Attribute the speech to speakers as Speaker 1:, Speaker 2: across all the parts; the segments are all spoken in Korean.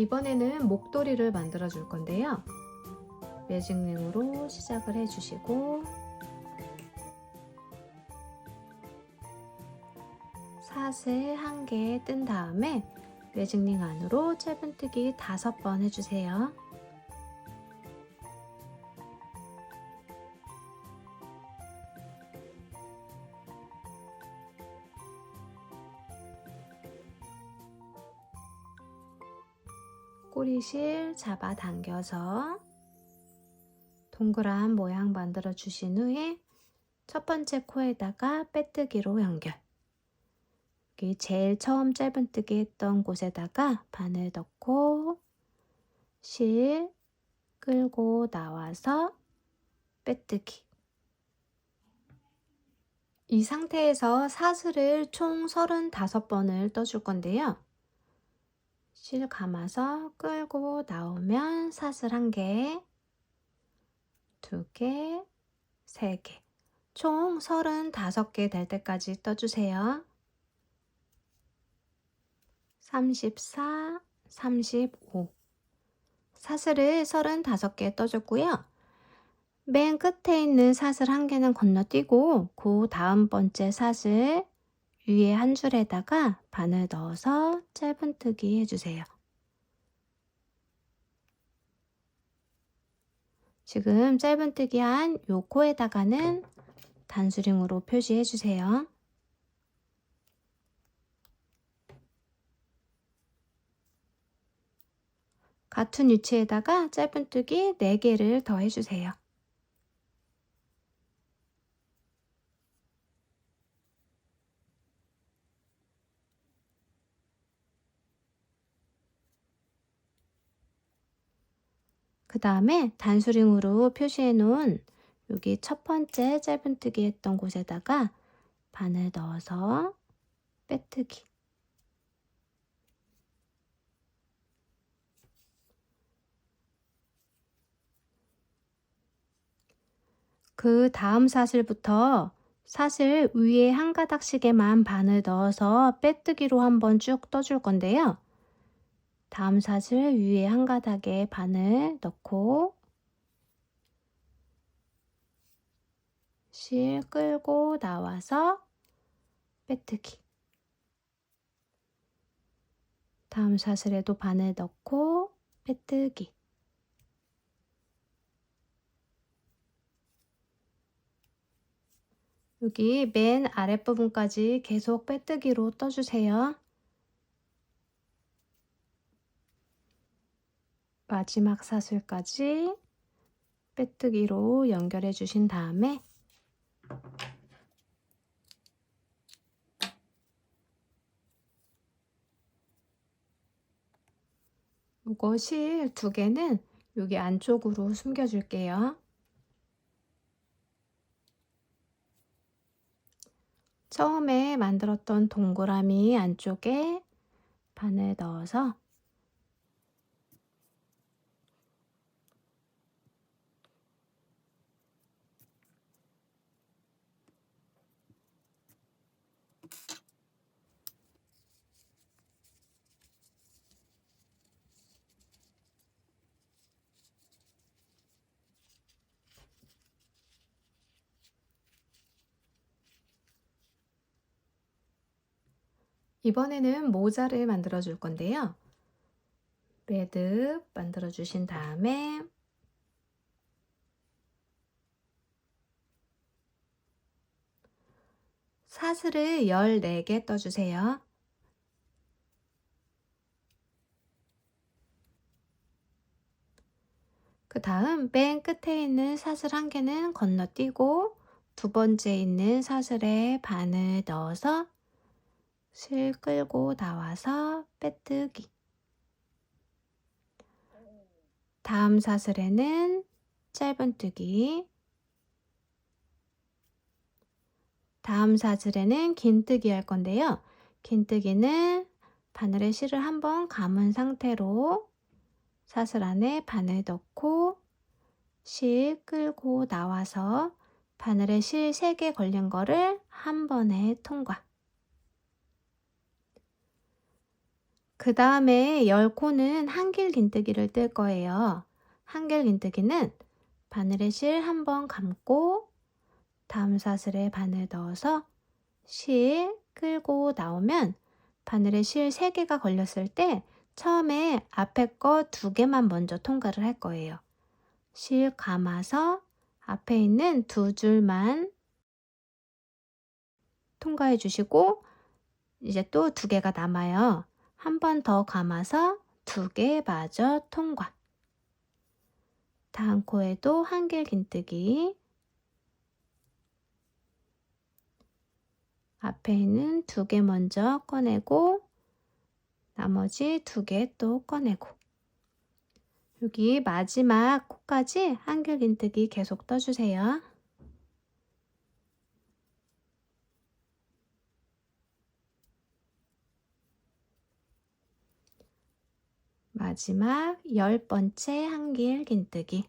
Speaker 1: 이번에는 목도리를 만들어 줄 건데요. 매직링으로 시작을 해주시고 사슬 한 개 뜬 다음에 매직링 안으로 짧은뜨기 다섯 번 해주세요. 꼬리실 잡아당겨서 동그란 모양 만들어 주신 후에 첫 번째 코에다가 빼뜨기로 연결. 여기 제일 처음 짧은뜨기 했던 곳에다가 바늘 넣고 실 끌고 나와서 빼뜨기. 이 상태에서 사슬을 총 35번을 떠줄 건데요. 실 감아서 끌고 나오면 사슬 한 개, 두 개, 세 개. 총 35개 될 때까지 떠주세요. 34, 35. 사슬을 35개 떠줬고요. 맨 끝에 있는 사슬 한 개는 건너뛰고 그 다음 번째 사슬 위에 한 줄에다가 바늘 넣어서 짧은뜨기 해주세요. 지금 짧은뜨기 한 요 코에다가는 단수링으로 표시해 주세요. 같은 위치에다가 짧은뜨기 4개를 더 해주세요. 그 다음에 단수링으로 표시해 놓은 여기 첫 번째 짧은뜨기 했던 곳에다가 바늘 넣어서 빼뜨기. 그 다음 사슬부터 사슬 위에 한 가닥씩에만 바늘 넣어서 빼뜨기로 한번 쭉 떠줄 건데요. 다음 사슬 위에 한 가닥에 바늘 넣고 실 끌고 나와서 빼뜨기 다음 사슬에도 바늘 넣고 빼뜨기 여기 맨 아랫부분까지 계속 빼뜨기로 떠주세요. 마지막 사슬까지 빼뜨기로 연결해 주신 다음에 이거 실 두 개는 여기 안쪽으로 숨겨 줄게요. 처음에 만들었던 동그라미 안쪽에 바늘 넣어서 이번에는 모자를 만들어 줄 건데요. 매듭 만들어 주신 다음에 사슬을 14개 떠주세요. 그 다음 맨 끝에 있는 사슬 한 개는 건너뛰고 두 번째 있는 사슬에 바늘 넣어서 실 끌고 나와서 빼뜨기. 다음 사슬에는 짧은뜨기. 다음 사슬에는 긴뜨기 할 건데요. 긴뜨기는 바늘에 실을 한번 감은 상태로 사슬 안에 바늘 넣고 실 끌고 나와서 바늘에 실 3개 걸린 거를 한 번에 통과. 그 다음에 열 코는 한길 긴뜨기를 뜰 거예요. 한길 긴뜨기는 바늘에 실 한 번 감고 다음 사슬에 바늘 넣어서 실 끌고 나오면 바늘에 실 3개가 걸렸을 때 처음에 앞에 거 2개만 먼저 통과를 할 거예요. 실 감아서 앞에 있는 두 줄만 통과해 주시고 이제 또 두 개가 남아요. 한 번 더 감아서 두 개 마저 통과. 다음 코에도 한길 긴뜨기. 앞에 있는 두 개 먼저 꺼내고 나머지 두 개 또 꺼내고 여기 마지막 코까지 한길 긴뜨기 계속 떠주세요. 마지막 열 번째 한길 긴뜨기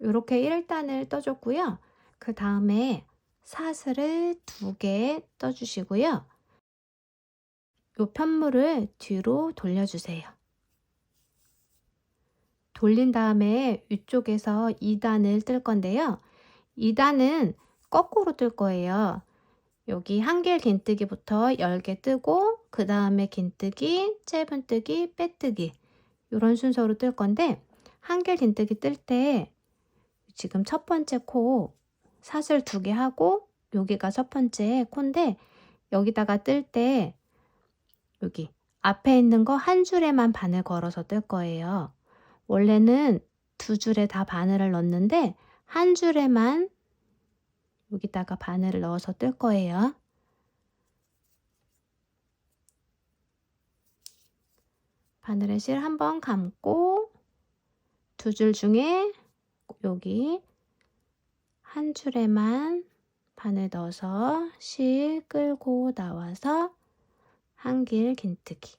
Speaker 1: 이렇게 1단을 떠줬고요. 그 다음에 사슬을 두 개 떠주시고요. 요 편물을 뒤로 돌려주세요. 돌린 다음에 위쪽에서 2단을 뜰 건데요. 2단은 거꾸로 뜰 거예요. 여기 한 길 긴뜨기부터 10개 뜨고 그 다음에 긴뜨기, 짧은뜨기, 빼뜨기 이런 순서로 뜰 건데 한 길 긴뜨기 뜰 때 지금 첫 번째 코 사슬 두 개 하고 여기가 첫 번째 코인데 여기다가 뜰 때 여기 앞에 있는 거 한 줄에만 바늘 걸어서 뜰 거예요. 원래는 두 줄에 다 바늘을 넣는데 한 줄에만 여기다가 바늘을 넣어서 뜰 거예요. 바늘의 실 한 번 감고 두 줄 중에 여기 한 줄에만 바늘 넣어서 실 끌고 나와서 한 길 긴뜨기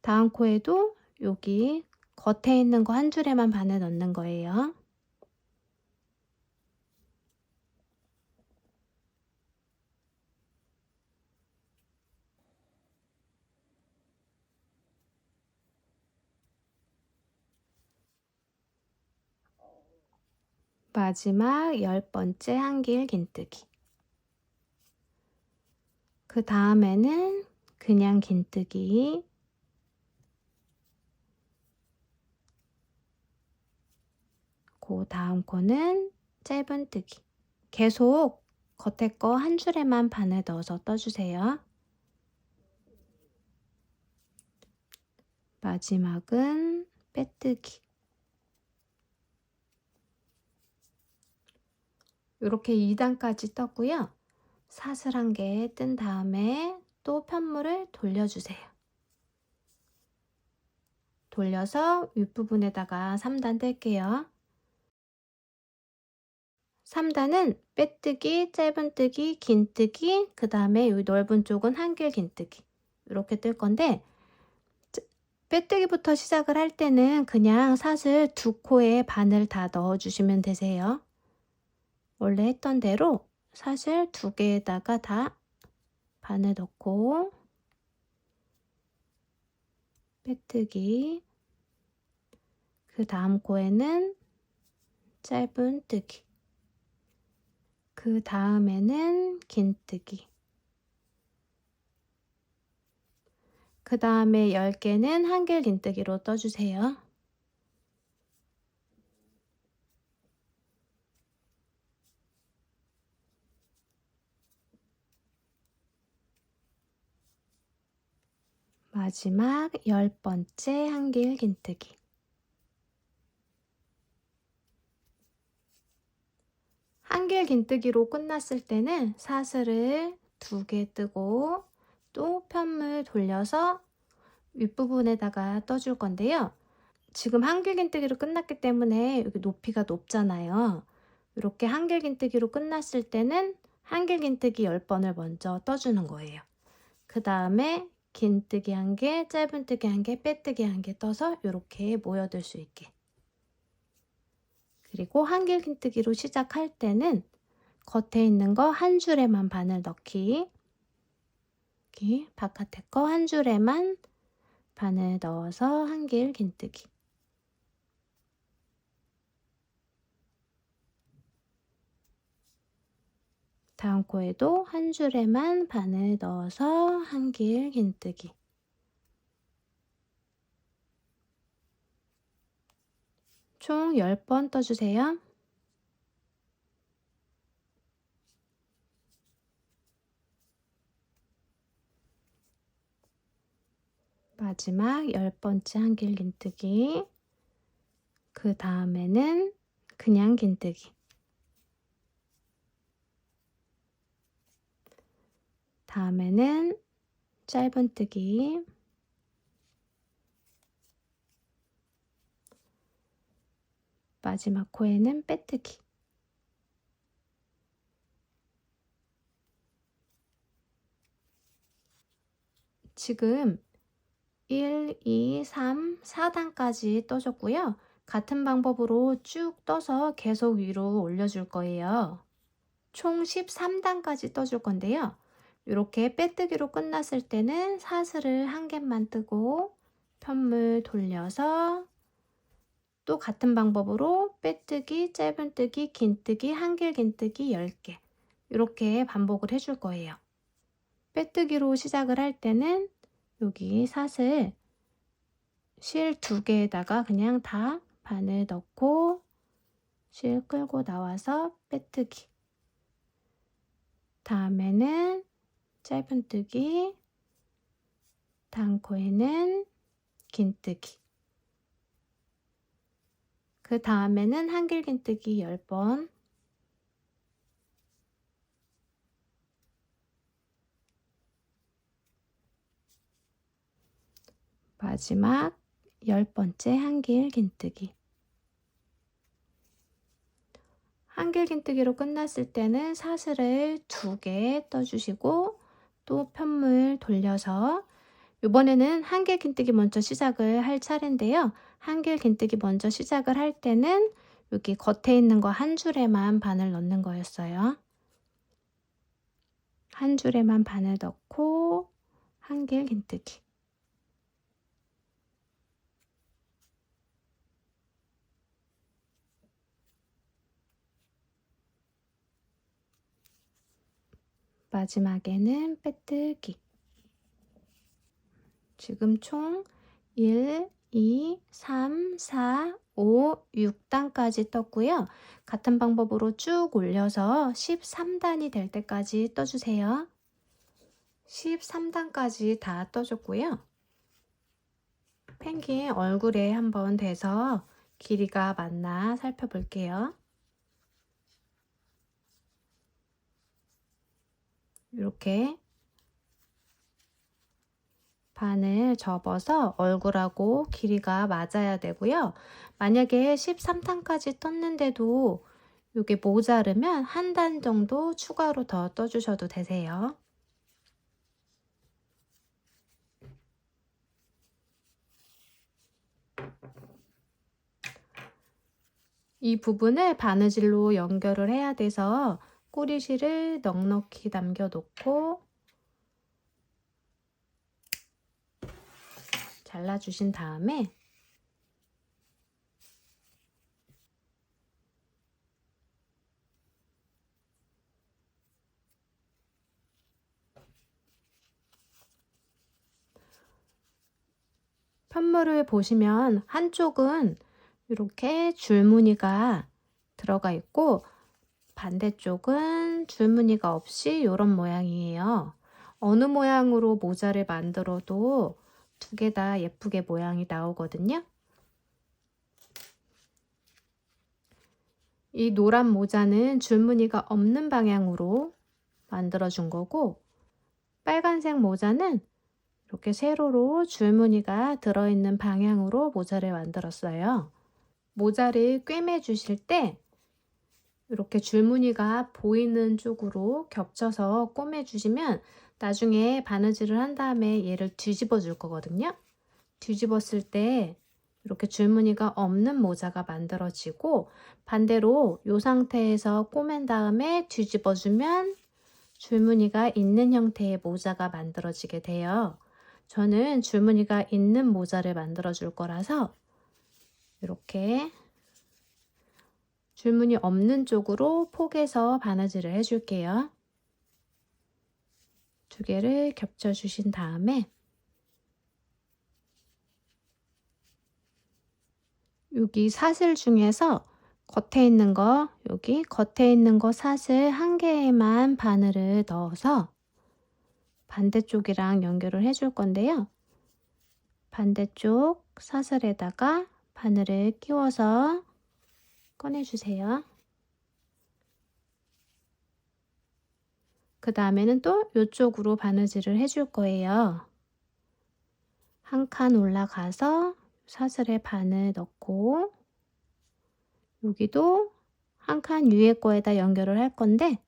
Speaker 1: 다음 코에도 여기 겉에 있는 거 한 줄에만 바늘 넣는 거예요. 마지막 열 번째 한길 긴뜨기. 그 다음에는 그냥 긴뜨기. 그 다음 코는 짧은뜨기. 계속 겉에 거 한 줄에만 바늘 넣어서 떠주세요. 마지막은 빼뜨기. 이렇게 2단까지 떴고요. 사슬 한 개 뜬 다음에 또 편물을 돌려주세요. 돌려서 윗부분에다가 3단 뜰게요. 3단은 빼뜨기, 짧은뜨기, 긴뜨기, 그 다음에 이 넓은 쪽은 한길 긴뜨기 이렇게 뜰 건데 빼뜨기부터 시작을 할 때는 그냥 사슬 두 코에 바늘 다 넣어주시면 되세요. 원래 했던 대로 사슬 두 개에다가 다 바늘 넣고 빼뜨기 그 다음 코에는 짧은뜨기 그 다음에는 긴뜨기 그 다음에 10개는 한길 긴뜨기로 떠주세요. 마지막 열 번째 한길 긴뜨기 한길 긴뜨기로 끝났을 때는 사슬을 두 개 뜨고 또 편물 돌려서 윗부분에다가 떠줄 건데요. 지금 한길 긴뜨기로 끝났기 때문에 여기 높이가 높잖아요. 이렇게 한길 긴뜨기로 끝났을 때는 한길 긴뜨기 10번을 먼저 떠주는 거예요. 그 다음에 긴뜨기 한 개, 짧은뜨기 한 개, 빼뜨기 한 개 떠서 이렇게 모여들 수 있게 그리고 한길 긴뜨기로 시작할 때는 겉에 있는 거 한 줄에만 바늘 넣기. 여기 바깥에 거 한 줄에만 바늘 넣어서 한길 긴뜨기. 다음 코에도 한 줄에만 바늘 넣어서 한길 긴뜨기. 총 10번 떠주세요. 마지막 열 번째 한길 긴뜨기. 그 다음에는 그냥 긴뜨기. 다음에는 짧은뜨기. 마지막 코에는 빼뜨기. 지금 1, 2, 3, 4단까지 떠줬고요. 같은 방법으로 쭉 떠서 계속 위로 올려줄 거예요. 총 13단까지 떠줄 건데요. 이렇게 빼뜨기로 끝났을 때는 사슬을 한 개만 뜨고 편물 돌려서 또 같은 방법으로 빼뜨기, 짧은뜨기, 긴뜨기, 한길 긴뜨기 10개. 이렇게 반복을 해줄 거예요. 빼뜨기로 시작을 할 때는 여기 사슬 실 두 개에다가 그냥 다 바늘 넣고 실 끌고 나와서 빼뜨기. 다음에는 짧은뜨기 다음 코에는 긴뜨기 그 다음에는 한길 긴뜨기 10번 마지막 열 번째 한길 긴뜨기. 한길 긴뜨기로 끝났을 때는 사슬을 두 개 떠주시고 또 편물 돌려서 이번에는 한길 긴뜨기 먼저 시작을 할 차례인데요. 한길 긴뜨기 먼저 시작을 할 때는 여기 겉에 있는 거 한 줄에만 바늘 넣는 거였어요. 한 줄에만 바늘 넣고 한길 긴뜨기. 마지막에는 빼뜨기. 지금 총 1, 2, 3, 4, 5, 6단까지 떴고요. 같은 방법으로 쭉 올려서 13단이 될 때까지 떠주세요. 13단까지 다 떠줬고요. 펭귄 얼굴에 한번 대서 길이가 맞나 살펴볼게요. 이렇게 반을 접어서 얼굴하고 길이가 맞아야 되고요. 만약에 13탄까지 떴는데도 이게 모자르면 한 단 정도 추가로 더 떠주셔도 되세요. 이 부분을 바느질로 연결을 해야 돼서 꼬리실을 넉넉히 남겨 놓고 잘라주신 다음에 편물을 보시면 한쪽은 이렇게 줄무늬가 들어가 있고 반대쪽은 줄무늬가 없이 이런 모양이에요. 어느 모양으로 모자를 만들어도 두 개 다 예쁘게 모양이 나오거든요. 이 노란 모자는 줄무늬가 없는 방향으로 만들어 준 거고 빨간색 모자는 이렇게 세로로 줄무늬가 들어있는 방향으로 모자를 만들었어요. 모자를 꿰매 주실 때 이렇게 줄무늬가 보이는 쪽으로 겹쳐서 꼬매주시면 나중에 바느질을 한 다음에 얘를 뒤집어 줄 거거든요. 뒤집었을 때 이렇게 줄무늬가 없는 모자가 만들어지고 반대로 이 상태에서 꼬맨 다음에 뒤집어주면 줄무늬가 있는 형태의 모자가 만들어지게 돼요. 저는 줄무늬가 있는 모자를 만들어 줄 거라서 이렇게 줄무늬 없는 쪽으로 폭에서 바느질을 해줄게요. 두 개를 겹쳐 주신 다음에 여기 사슬 중에서 겉에 있는 거, 여기 겉에 있는 거 사슬 한 개에만 바늘을 넣어서 반대쪽이랑 연결을 해줄 건데요. 반대쪽 사슬에다가 바늘을 끼워서 꺼내주세요. 그 다음에는 또 이쪽으로 바느질을 해줄 거예요. 한 칸 올라가서 사슬에 바늘 넣고 여기도 한 칸 위에 거에다 연결을 할 건데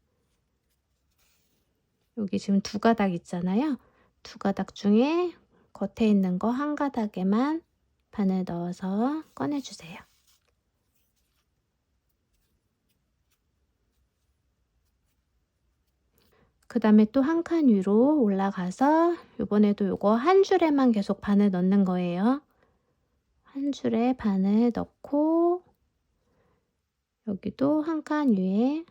Speaker 1: 여기 지금 두 가닥 있잖아요. 두 가닥 중에 겉에 있는 거 한 가닥에만 바늘 넣어서 꺼내주세요. 그 다음에 또 한 칸 위로 올라가서 이번에도 이거 한 줄에만 계속 바늘 넣는 거예요. 한 줄에 바늘 넣고 여기도 한 칸 위에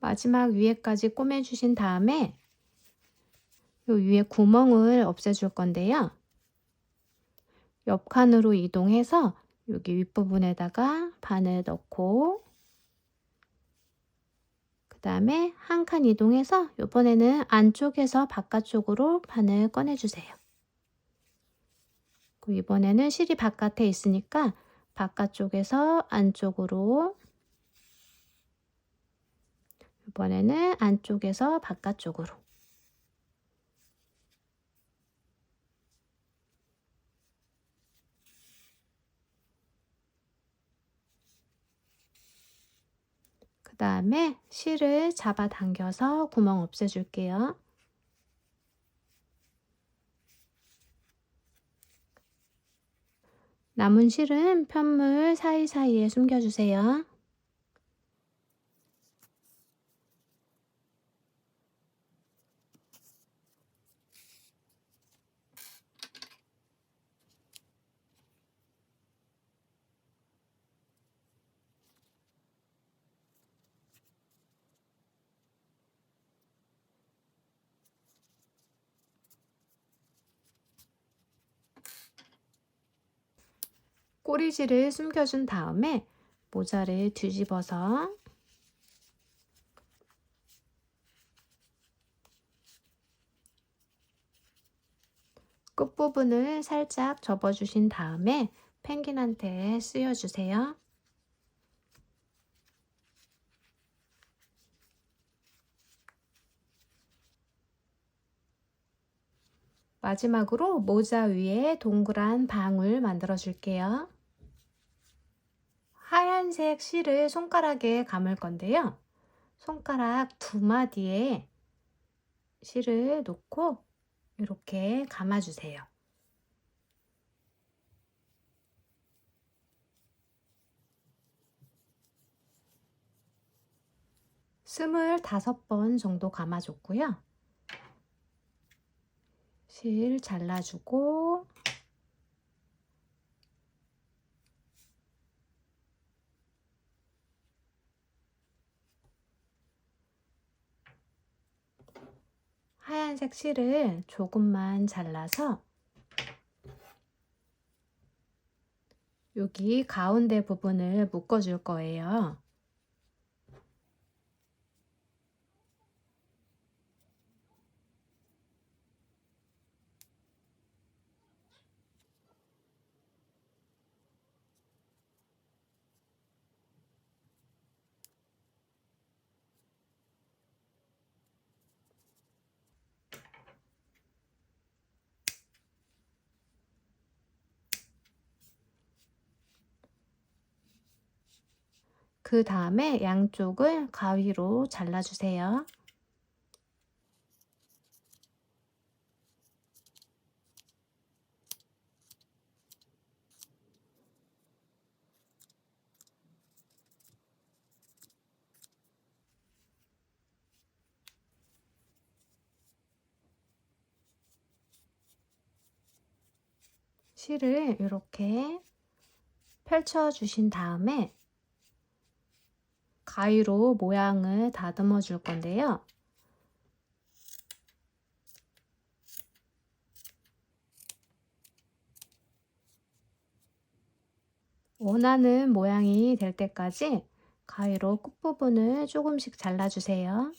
Speaker 1: 마지막 위에까지 꼬매주신 다음에 요 위에 구멍을 없애줄 건데요. 옆칸으로 이동해서 여기 윗부분에다가 바늘 넣고 그 다음에 한 칸 이동해서 이번에는 안쪽에서 바깥쪽으로 바늘 꺼내주세요. 이번에는 실이 바깥에 있으니까 바깥쪽에서 안쪽으로 이번에는 안쪽에서 바깥쪽으로 그 다음에 실을 잡아당겨서 구멍 없애줄게요. 남은 실은 편물 사이사이에 숨겨주세요. 꼬리질을 숨겨준 다음에 모자를 뒤집어서 끝부분을 살짝 접어주신 다음에 펭귄한테 쓰여주세요. 마지막으로 모자 위에 동그란 방울 만들어 줄게요. 하얀색 실을 손가락에 감을 건데요. 손가락 두 마디에 실을 놓고 이렇게 감아주세요. 스물다섯 번 정도 감아줬고요. 실 잘라주고 하얀색 실을 조금만 잘라서 여기 가운데 부분을 묶어줄 거예요. 그 다음에 양쪽을 가위로 잘라주세요. 실을 이렇게 펼쳐 주신 다음에 가위로 모양을 다듬어 줄 건데요. 원하는 모양이 될 때까지 가위로 끝부분을 조금씩 잘라주세요.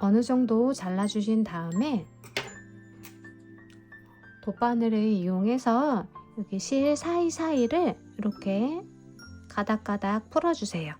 Speaker 1: 어느 정도 잘라주신 다음에 돗바늘을 이용해서 여기 실 사이사이를 이렇게 가닥가닥 풀어주세요.